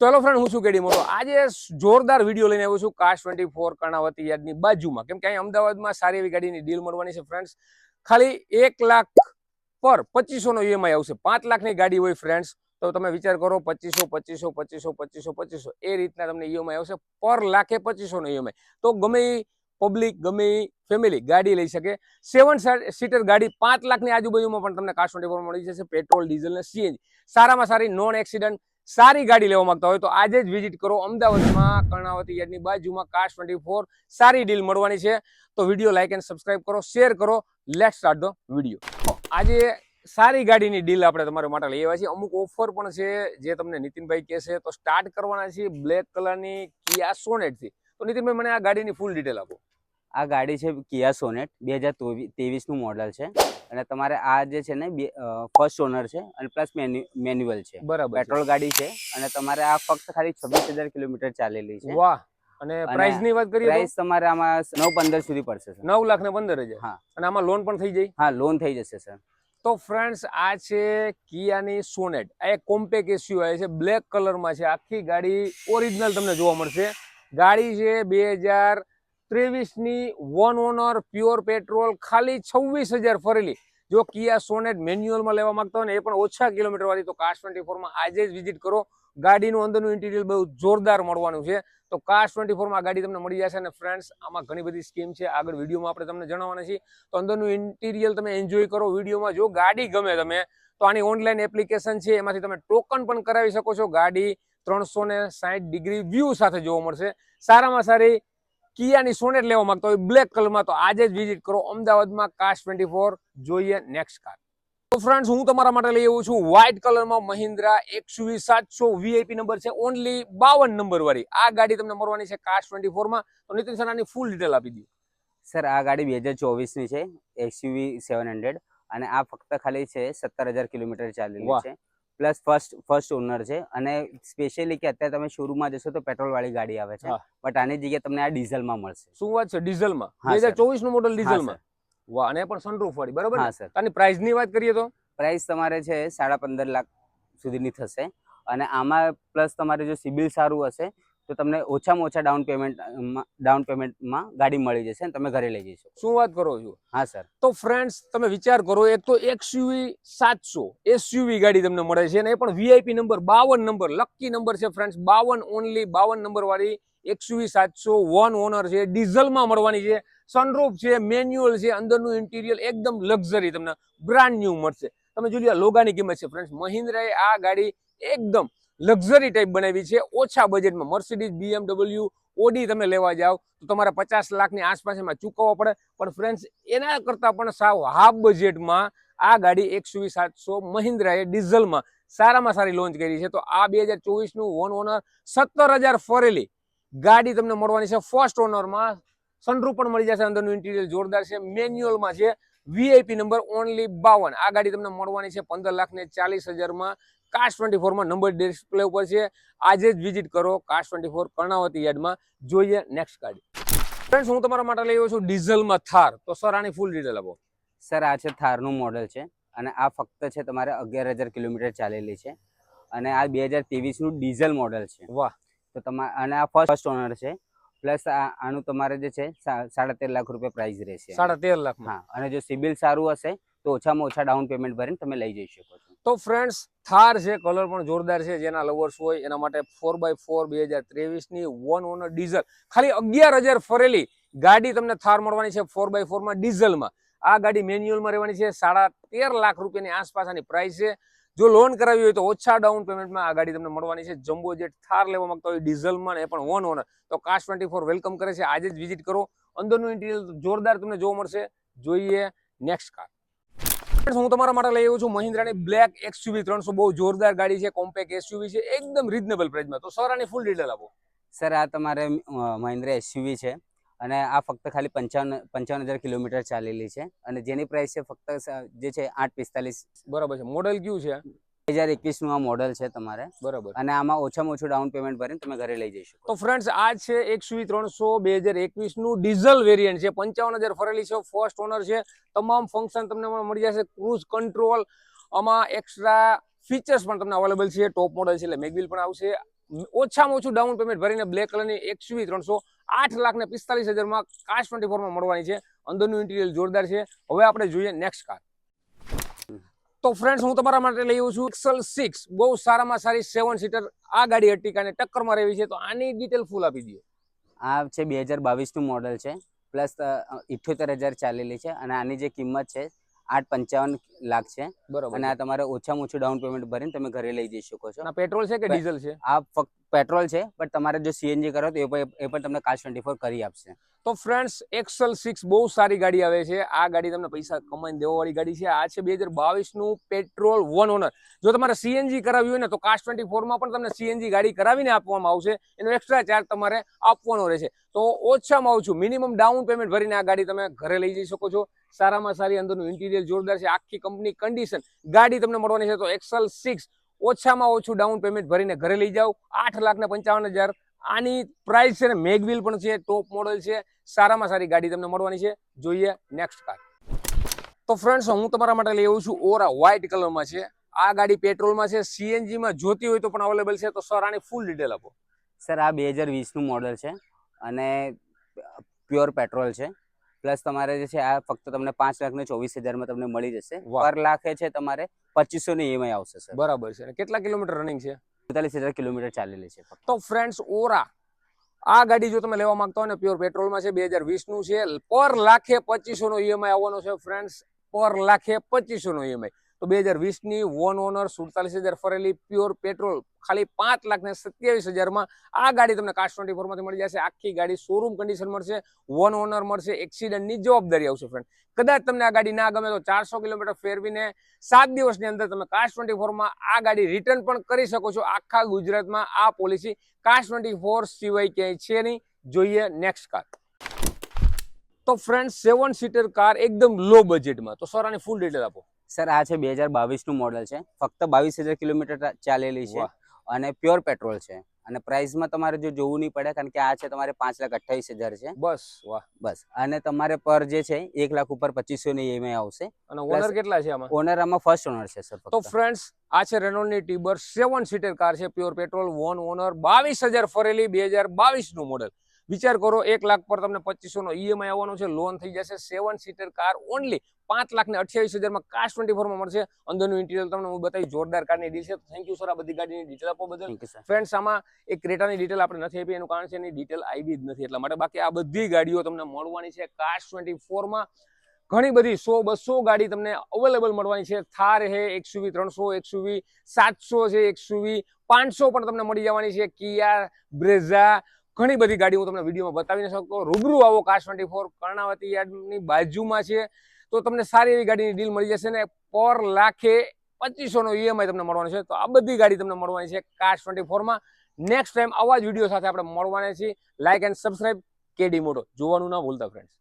તો hello friend હું શું કેડી મોટો. આજે જોરદાર વીડિયો લઈને આવ્યો છું કાશ ટ્વેન્ટી ફોર કર્ણાવતી યાર્ડની બાજુમાં. કેમ કે અહીં અમદાવાદમાં સારી એવી ગાડીની ડીલ મળવાની છે ફ્રેન્ડ્સ ખાલી એક લાખ પર પચીસોનો ઈએમઆઈ આવશે. પાંચ લાખની ગાડી હોય ફ્રેન્ડ્સ તો તમે વિચાર કરો, પચીસો પચીસો પચીસો પચીસો પચીસો. એ રીતના તમને ઈએમઆઈ આવશે. પર લાખે પચીસોનો ઈએમઆઈ તો ગમે પબ્લિક ગમે ફેમિલી ગાડી લઈ શકે. સેવન સીટર ગાડી પાંચ લાખની આજુબાજુમાં પણ તમને કાશ ટ્વેન્ટી ફોર મળી જશે. પેટ્રોલ ડીઝલ ને સીએનજી સારામાં સારી નોન એક્સિડન્ટ સારી ગાડી લેવા માંગતા હોય તો આજે જ વિઝિટ કરો અમદાવાદમાં, કર્ણાવતી યાર્ડની બાજુમાં કાશ ટ્વેન્ટી ફોર સારી ડીલ મળવાની છે. તો વીડિયો લાઇક એન્ડ સબસ્ક્રાઇબ કરો શેર કરો. લેટ સ્ટાર્ટ ધ વીડિયો આજે સારી ગાડીની ડીલ આપણે તમારા માટે લઈ આવ્યા છીએ. અમુક ઓફર પણ છે જે તમને નીતિનભાઈ કહેશે તો સ્ટાર્ટ કરવાના છે બ્લેક કલરની કિયા સોનેટથી તો નીતિનભાઈ, મને આ ગાડીની ફૂલ ડિટેલ આપો. આ ગાડી છે કિયા સોનેટ બે હજાર ત્રેવીસનું મોડલ છે. અને તમારે આ જે છે ને ફર્સ્ટ ઓનર છે અને પ્લસ મેન્યુઅલ છે. બરાબર પેટ્રોલ ગાડી છે અને તમારે આ ફક્ત ખાલી છવ્વીસ હજાર કિલોમીટર ચાલેલી છે. વાહ! અને પ્રાઇસની વાત કરીએ પ્રાઇસ તમારે આમાં નવ પંદર સુધી પડશે નવ લાખ ને પંદર હજાર? હા. અને આમાં લોન પણ થઈ જાય? હા લોન થઈ જશે સર તો ફ્રેન્ડ્સ આ છે કિયાની સોનેટ. આ એક કોમ્પેક એસયુ આવે છે બ્લેક કલરમાં છે. આખી ગાડી ઓરિજિનલ તમને જોવા મળશે. ગાડી છે બે હજાર ત્રેવીસની વન ઓનર પ્યોર પેટ્રોલ ખાલી છવ્વીસ હજાર ફરેલી. જો કિયા સોનેટ મેન્યુઅલમાં લેવા માંગતા હોય ને, એ પણ ઓછા કિલોમીટર વાળી, તો કાશ ટ્વેન્ટી ફોરમાં આજે જ વિઝિટ કરો. ગાડીનું અંદરનું ઇન્ટિરિયર બહુ જોરદાર મળવાનું છે. તો કાશ ટ્વેન્ટી ફોરમાં ગાડી તમને મળી જશે. અને ફ્રેન્ડ્સ આમાં ઘણી બધી સ્કીમ છે. આગળ વિડીયોમાં આપણે તમને જણાવવાના છીએ. તો અંદરનું ઇન્ટિરિયર તમે એન્જોય કરો. વિડીયોમાં જો ગાડી ગમે તમે, તો આની ઓનલાઈન એપ્લિકેશન છે. એમાંથી તમે ટોકન પણ કરાવી શકો છો. ગાડી ત્રણસો ને સાઠ ડિગ્રી વ્યૂ સાથે જોવા મળશે. સારામાં સારી કિયાની સોનેટ લેવા માંગતા હોય બ્લેક કલરમાં તો આજે જ વિઝિટ કરો. અમદાવાદમાં કાશ ટ્વેન્ટી ફોર જોઈએ નેક્સ્ટ કાર તો ફ્રેન્ડ્સ હું તમારા માટે લઈ આવ્યો છું વ્હાઇટ કલરમાં મહિન્દ્રા એકસુવી સાતસો વીઆઈપી નંબર છે ઓનલી બાવન નંબર વાળી. આ ગાડી તમને મળવાની છે કાશ ટ્વેન્ટી ફોરમાં તો નીતિન સર આની ફૂલ ડિટેલ આપી દીધી સર આ ગાડી બે હજાર ચોવીસની છે એસયુવી સેવન હંડ્રેડ અને આ ફક્ત ખાલી છે સત્તર હજાર કિલોમીટર ચાલેલી. છે. પ્લસ ફર્સ્ટ ફર્સ્ટ ઓનર છે. અને સ્પેશિયલી કે અત્યારે તમે શોરૂમમાં જશો તો પેટ્રોલ વાળી ગાડી આવે છે. બટ આની જગ્યાએ તમને આ ડીઝલમાં મળશે. શું વાત છે? ડીઝલમાં? બે હજાર ચોવીસનું મોડલ ડીઝલમાં. વાહ અને પણ સનરૂફ વાળી બરોબર હા સર. અને પ્રાઇસની વાત કરીએ તો? પ્રાઇસ તમારે છે સાડા પંદર લાખ સુધીની થશે. અને આમાં પ્લસ તમારે જો સિબિલ સારું હશે તો તમને ઓછામાં ઓછા ડાઉન પેમેન્ટ ડાઉન પેમેન્ટમાં ગાડી મળી જશે અને તમે ઘરે લઈ જશો શું વાત કરો છો? હા સર તો ફ્રેન્ડ્સ તમે વિચાર કરો એક તો એક્સયુવી સાતસો એસયુવી ગાડી તમને મળે છે અને એ પણ વીઆઈપી નંબર બાવન નંબર લકી નંબર છે ફ્રેન્ડ્સ બાવન ઓનલી બાવન નંબર વાળી એક્સયુવી સાતસો વન ઓનર છે ડીઝલમાં મળવાની છે સનરૂફ છે મેન્યુઅલ છે અંદરનું ઇન્ટિરિયર એકદમ લક્ઝરી તમને બ્રાન્ડ ન્યુ મળશે. તમે જોઈ લો લોગાની કિંમત છે ફ્રેન્ડ્સ મહિન્દ્રાએ આ ગાડી એકદમ લક્ઝરી ટાઈપ બનાવી છે. ઓછા બજેટમાં મર્સિડીઝ બીએમડબલ્યુ ઓડી તમે લેવા જાઓ તો તમારે પચાસ લાખની આસપાસ એમાં ચૂકવવા પડે. પણ ફ્રેન્ડ્સ એના કરતાં પણ સાવ હાફ બજેટમાં આ ગાડી એકસો સાતસો મહિન્દ્રાએ ડીઝલમાં સારામાં સારી લોન્ચ કરી છે. તો આ બે હજાર ચોવીસનું વન ઓનર સત્તર હજાર ફરેલી ગાડી તમને મળવાની છે. ફર્સ્ટ ઓનરમાં સનરૂફ પણ મળી જશે. અંદરનું ઇન્ટિરિયર જોરદાર છે. મેન્યુઅલમાં છે. વીઆઈપી નંબર ઓનલી બાવન. આ ગાડી તમને મળવાની છે પંદર લાખ ને ચાલીસ હજારમાં. કાશ ટ્વેન્ટી ફોરમાં નંબર ડિસ્પ્લે ઉપર છે. આજે જ વિઝિટ કરો કાશ ટ્વેન્ટી ફોર કર્ણાવતી યાર્ડમાં. જોઈએ નેક્સ્ટ ગાડી ફ્રેન્ડ્સ હું તમારા માટે લઈ આવ્યો છું ડીઝલમાં થાર. તો સર આની ફૂલ ડિટેલ આપો. સર આ છે થારનું મોડલ છે અને આ ફક્ત છે તમારે અગિયાર હજાર કિલોમીટર ચાલેલી છે અને આ બે હજાર ત્રેવીસનું ડીઝલ મોડલ છે. વાહ. તો તમારે અને આ ફર્સ્ટ ઓનર છે. પ્લસ આનું તમારે જે છે સાડા તેર લાખ રૂપિયા પ્રાઇસ રહેશે. સાડા તેર લાખમાં. હા અને જો સિબિલ સારું હશે તો ઓછામાં ઓછા ડાઉન પેમેન્ટ ભરીને તમે લઈ જઈ શકો છો. તો ફ્રેન્ડ્સ થાર છે કલર પણ જોરદાર છે, જેના લવર્સ હોય, એના માટે ફોર બાય ફોર બે હજાર ત્રેવીસની વન ઓનર ડીઝલ ખાલી અગિયાર હજાર ફરેલી ગાડી તમને થાર મળવાની છે ફોર બાય ફોરમાં ડીઝલમાં આ ગાડી મેન્યુઅલમાં રહેવાની છે, સાડા તેર લાખ રૂપિયાની આસપાસ આની પ્રાઇસ છે. જો લોન કરાવી હોય તો ઓછા ડાઉન પેમેન્ટમાં આ ગાડી તમને મળવાની છે. જમ્બો જેટ થાર લેવા માંગતા હોય ડીઝલમાં એ પણ વન ઓનર તો કાશ ટ્વેન્ટી ફોર વેલકમ કરે છે. આજે જ વિઝિટ કરો. અંદરનું ઇન્ટિરિયર જોરદાર તમને જોવા મળશે. જોઈએ નેક્સ્ટ કાર હું તમારા માટે લઈ આવ્યો છું મહિન્દ્રાની બ્લેક એક્સયુવી ત્રણસો બહુ જોરદાર ગાડી છે કોમ્પેક્ટ એસયુવી છે એકદમ રીઝનેબલ પ્રાઇસમાં તો સર આની ફૂલ ડિટેલ આપો. સર આ તમારે મહિન્દ્રા એસયુવી છે અને આ ફક્ત ખાલી પંચાવન પંચાવન હજાર કિલોમીટર ચાલેલી છે અને જેની પ્રાઇસ છે ફક્ત જે છે આઠ પિસ્તાલીસ. બરાબર છે. મોડેલ કયું છે બે હજાર એકવીસનું આ મોડલ છે તમારે. બરાબર. અને આમાં ઓછામાં ઓછું ડાઉન પેમેન્ટ ભરીને તમે ઘરે લઈ જઈ શકો તો ફ્રેન્ડ્સ આ છે એકસુવી ત્રણસો બે હજાર એકવીસનું ડીઝલ વેરિયન્ટ છે. પંચાવન હજાર ફરેલી છે ફર્સ્ટ ઓનર છે. તમામ ફંક્શન તમને મળી જશે. ક્રૂઝ કંટ્રોલ આમાં એક્સ્ટ્રા ફીચર્સ પણ તમને અવેલેબલ છે. ટોપ મોડલ છે એટલે મેગવિલ પણ આવશે. ઓછામાં ઓછું ડાઉન પેમેન્ટ ભરીને બ્લેક કલરની એકસુવી ત્રણસો આઠ લાખ ને પિસ્તાલીસ હજારમાં કાશ ટ્વેન્ટી ફોરમાં મળવાની છે. અંદરનું ઇન્ટિરિયર જોરદાર છે. હવે આપણે જોઈએ નેક્સ્ટ કાર તો ફ્રેન્ડ્સ હું તમારા માટે લઈ આવું છું એક્સલ સિક્સ બહુ સારામાં સારી સેવન સીટર આ ગાડી અટીકાને ટક્કરમાં રહેવી છે તો આની ડિટેલ ફૂલ આપી દઈએ. આ છે બે હજાર બાવીસનું મોડલ છે. પ્લસ ઇઠ્યોતેર હજાર ચાલેલી છે અને આની જે કિંમત છે આઠ પંચાવન લાખ છે. બરોબર અને આ તમારે ઓછામાં ઓછું ડાઉન પેમેન્ટ ભરીને તમે ઘરે લઈ જઈ શકો છો. પેટ્રોલ છે કે ડીઝલ છે? આ ફક્ત પેટ્રોલ છે બટ તમારે જો સીએનજી કરો તો એ પણ પણ તમને કાશ ટ્વેન્ટી ફોર કરી આપશે. તો ફ્રેન્ડ્સ એક્સલ સિક્સ બહુ સારી ગાડી આવે છે. આ ગાડી તમને પૈસા કમાઈને દેવા વાળી ગાડી છે. આ છે બે હજાર બાવીસનું પેટ્રોલ વન ઓનર. જો તમારે સીએનજી કરાવી હોય ને તો કાસ ટ્વેન્ટી ફોરમાં પણ તમને સીએનજી ગાડી કરાવીને આપવામાં આવશે. એનો એક્સ્ટ્રા ચાર્જ તમારે આપવાનો રહેશે. તો ઓછામાં ઓછું મિનિમમ ડાઉન પેમેન્ટ ભરીને આ ગાડી તમે ઘરે લઈ જઈ શકો છો. સારામાં સારી અંદરનું ઇન્ટિરિયર જોરદાર છે. આખી કંપની કન્ડિશન ગાડી તમને મળવાની છે તો એક્સલ સિક્સ ઓછામાં ઓછું ડાઉન પેમેન્ટ ભરીને ઘરે લઈ જાઓ. આઠ લાખને પંચાવન હજાર. આની પ્રાઇસ છે ને મેગવિલ પણ છે ટોપ મોડલ છે. સારામાં સારી ગાડી તમને મળવાની છે. જોઈએ નેક્સ્ટ કાર તો ફ્રેન્ડ્સ હું તમારા માટે લઈ આવું છું ઓરા વ્હાઇટ કલરમાં છે. આ ગાડી પેટ્રોલમાં છે. સીએનજીમાં જોતી હોય તો પણ અવેલેબલ છે. તો સર આની ફૂલ ડિટેલ આપો. સર આ બે હજાર વીસનું મોડલ છે અને પ્યોર પેટ્રોલ છે. પ્લસ તમારે જે છે આ ફક્ત તમને પાંચ લાખ ને ચોવીસ હજારમાં તમને મળી જશે. પર લાખે છે તમારે પચીસો ની ઈએમઆઈ આવશે સર. બરાબર છે. કેટલા કિલોમીટર રનિંગ છે? બેતાલીસ હજાર કિલોમીટર ચાલેલી છે તો ફ્રેન્ડ્સ ઓરા આ ગાડી જો તમે લેવા માંગતા હોય ને પ્યોર પેટ્રોલમાં છે બે હજાર વીસનું છે પર લાખે પચીસો નો ઈએમઆઈ આવવાનો છે ફ્રેન્ડ્સ પર લાખે પચીસો નો ઈએમઆઈ તો બે હજાર વીસની વોન ઓનર સુડતાલીસ હજાર ફરેલી પ્યોર પેટ્રોલ, ખાલી પાંચ લાખ ને સત્યાવીસ હજારમાં આ ગાડી તમને કાસ્ટ ટ્વેન્ટી ફોરમાંથી મળી જશે. આખી ગાડી શોરૂમ કન્ડિશન મળશે, વન ઓનર મળશે એક્સિડન્ટની જવાબદારી આવશે ફ્રેન્ડ કદાચ તમને આ ગાડી ના ગમે તો ચારસો કિલોમીટર ફેરવીને સાત દિવસની અંદર તમે કાસ્ટ ટ્વેન્ટી ફોરમાં આ ગાડી રિટર્ન પણ કરી શકો છો. આખા ગુજરાતમાં આ પોલિસી કાસ્ટ ટ્વેન્ટી ફોર સિવાય ક્યાંય છે નહીં. જોઈએ નેક્સ્ટ કાર તો ફ્રેન્ડ સેવન સીટર કાર એકદમ લો બજેટમાં તો સર આની ફૂલ ડિટેલ આપો. સર આ છે બે હજાર બાવીસનું મોડલ છે. ફક્ત બાવીસ હજાર કિલોમીટર ચાલેલી છે અને પ્યોર પેટ્રોલ છે. અને પ્રાઇસમાં તમારે જો જોવું નહીં પડે કારણ કે આ છે તમારે પાંચ લાખ અઠ્ઠાવીસ હજાર છે. બસ વાહ. બસ. અને તમારે પર જે છે એક લાખ ઉપર પચીસો ની ઈએમઆઈ આવશે. અને ઓનર કેટલા છે આમાં? ઓનર આમાં ફર્સ્ટ ઓનર છે સર તો ફ્રેન્ડ્સ આ છે રેનોલ્ડની ટીબર સેવન સીટર કાર છે પ્યોર પેટ્રોલ વન ઓનર બાવીસ હજાર ફરેલી બે હજાર બાવીસનું મોડલ વિચાર કરો એક લાખ પર તમને પચીસો નો ઈએમઆઈ આવવાનો છે લોન થઈ જશે સેવન સીટર કાર ઓનલી પાંચ લાખ ને અઠ્યાવીસ હજારમાં કાશ ટ્વેન્ટી ફોરમાં મળશે. અંદરનું ઇન્ટિરિયર તમને હું બતાવી જોરદાર કારની ડીલ છે. થેન્ક યુ સર આ બધી ગાડીની ડિટેલ આપો બદલ. ફ્રેન્ડ્સ આમાં એક ક્રેટાની ડિટેલ આપણે નથી આપી એનું કારણ છે એની ડિટેલ આવી જ નથી. એટલા માટે બાકી આ બધી ગાડીઓ તમને મળવાની છે કાશ ટ્વેન્ટી ફોરમાં ઘણી બધી સો બસો ગાડી તમને અવેલેબલ મળવાની છે. થાર છે એકસુવી ત્રણસો એકસુવી સાતસો છે એકસુવી પાંચસો પણ તમને મળી જવાની છે. કિયા બ્રેઝા ઘણી બધી ગાડી હું તમને વિડીયોમાં બતાવી શકું રૂબરૂ આવો કાશ ટ્વેન્ટી ફોર કર્ણાવતી યાર્ડની બાજુમાં છે. તો તમને સારી એવી ગાડીની ડીલ મળી જશે ને પર લાખે પચીસોનો ઈએમઆઈ તમને મળવાનો છે. તો આ બધી ગાડી તમને મળવાની છે કાશ ટ્વેન્ટી ફોરમાં નેક્સ્ટ ટાઈમ આવા જ વીડિયો સાથે આપણે મળવાના છીએ. લાઇક એન્ડ સબસ્ક્રાઇબ કેડી મોટો. જોવાનું ના ભૂલતા ફ્રેન્ડ્સ